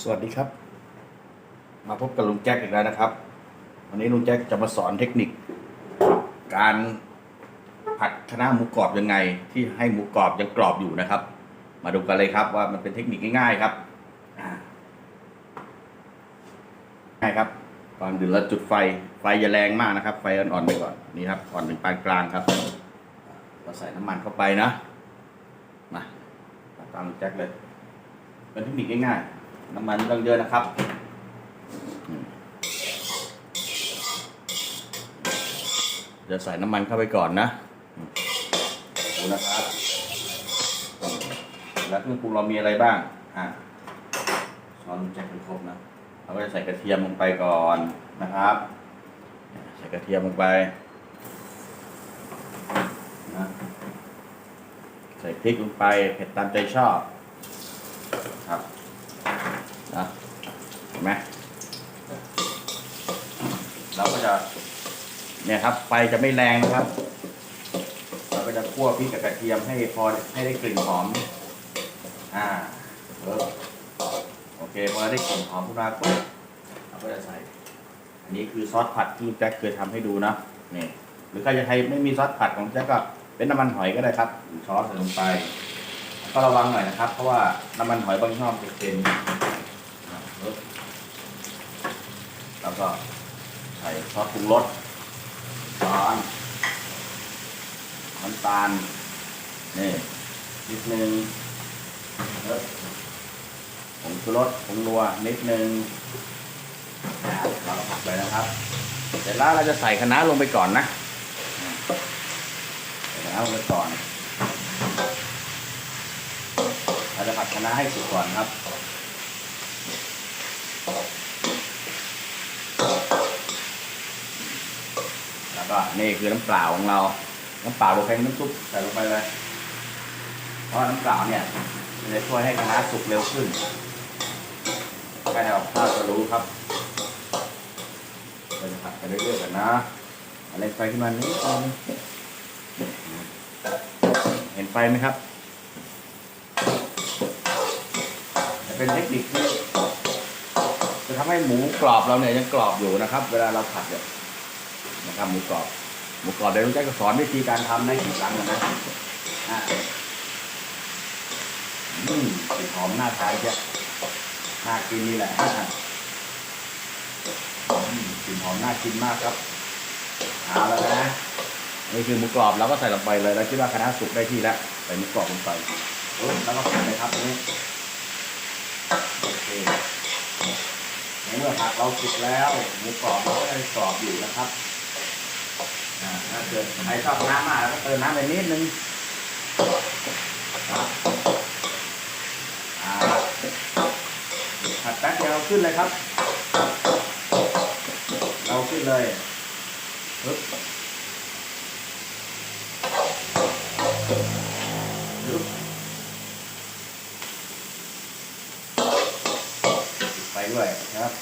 สวัสดีครับ มาพบกับลุงแจ็คอีกแล้วนะครับ วันนี้ลุงแจ็คจะมาสอนเทคนิค การผัดคะน้าหมูกรอบยังไง ที่ให้หมูกรอบยังกรอบอยู่นะครับ มาดูกันเลยครับว่ามันเป็นเทคนิคง่ายๆครับง่ายครับก่อนอื่นเราจุดไฟไฟอย่าแรงมากนะครับ ไฟอ่อนๆไปก่อนนี่ครับอ่อนถึงปานกลางครับเราใส่น้ำมันเข้าไปนะมาตามลุงแจ็คเลยเป็นเทคนิคง่ายๆ น้ำมันต้องเยอะนะครับเดี๋ยวใส่น้ำมันเข้าไปก่อนนะดูนะครับแล้วเครื่องปรุงเรามีอะไรบ้างอะช้อนแจ็คเป็นครบนะเราก็จะใส่กระเทียมลงไปก่อนนะครับ ใส่กระเทียมลงไปนะใส่พริกลงไปเผ็ดตามใจชอบครับนะเห็นไหม เราก็จะ เนี่ยครับ ไฟจะไม่แรงนะครับ เราก็จะคั่วพริกกับกระเทียมให้พอให้ได้กลิ่นหอม อ่าเออโอเคพอได้กลิ่นหอมขึ้นมาปุ๊บเราก็จะใส่ อันนี้คือซอสผัดที่แจ็คเคยทำให้ดูนะนี่หรือใครจะใครไม่มีซอสผัดของแจ็คก็เป็นน้ำมันหอยก็ได้ครับหรือช้อนใส่ลงไป ก็ระวังหน่อยนะครับ เพราะว่าน้ำมันหอยบางยี่ห้อจะเค็นะครับแล้วก็ ซอสปรุงรสช้อนน้ำตาลนี่นิดนึงแล้วผงชูรสผงนัวนิดนึงเราก็ผัดไปนะครับ เสร็จแล้วเราจะใส่คะน้าลงไปก่อนนะใส่คะน้าลงไปก่อน เราจะผัดคะน้าให้สุกก่อนครับ แล้ว ก็นี่คือน้ำเปล่าของเรา น้ำเปล่าเราแพงน้ำซุปใส่ลงไปเลย เพราะน้ำเปล่าเนี่ยมันจะช่วยให้คะน้าสุกเร็วขึ้นใครเอาข้าวจะรู้ครับเราจะผัดไปเรื่อยๆกันนะอะไรไฟขึ้นมานิดนึงเห็นไฟไหมครับจะเป็นเทคนิคที่จะทำให้หมูกรอบเราเนี่ยยังกรอบอยู่นะครับ เวลาเราผัดเนี่ย นะครับหมูกรอบหมูกรอบเดี๋ยวลุงแจ๊คจะสอนวิธีการทำในทีหลังกันนะอะอืมหอมน่าทานเจ้ะน่ากินนี่แหละกลิ่นหอมน่ากินมากครับเอาแล้วนะนี่คือหมูกรอบเราก็ใส่ลงไปเลยแล้วคิดว่าคณะสุกได้ที่แล้วใส่หมูกรอบลงไปแล้วก็ผัดเลยครับนี้โอเคในเมื่อผักเราสุกแล้วหมูกรอบเราก็ยังกรอบอยู่นะครับ ถ้าเกิดใครชอบน้ำมากแล้วก็เติมน้ำไปนิดนึงครับอ่าผัดแป๊บเดียวขึ้นเลยครับ เราขึ้นเลยปึ๊บปึ๊บปิดไฟด้วยนะครับ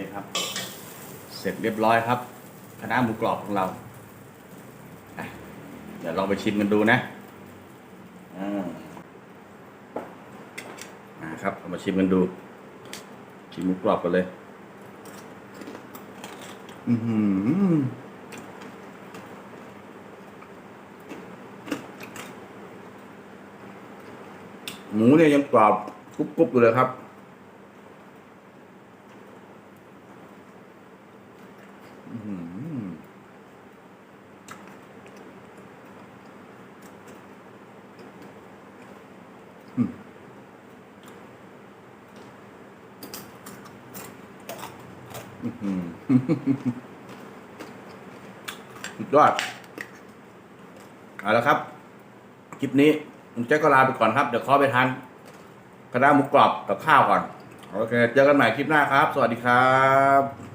โอเครับ เสร็จเรียบร้อยครับคณะหมูกรอบของเราเดี๋ยวลองไปชิมกันดูนะอ่าครับเอามาชิมกันดู ชิมหมูกรอบกันเลย อือหือหมูเนี่ยยังกรอบกรุบๆอยู่เลยครับ อื้อหืออืมอื้อหือ สุดยอดเอาละครับ คลิปนี้ผมแจ็คก็ลาไปก่อนครับ เดี๋ยวขอไปทานกระด้าหมูกรอบกับข้าวก่อน โอเค เจอกันใหม่คลิปหน้าครับ สวัสดีครับ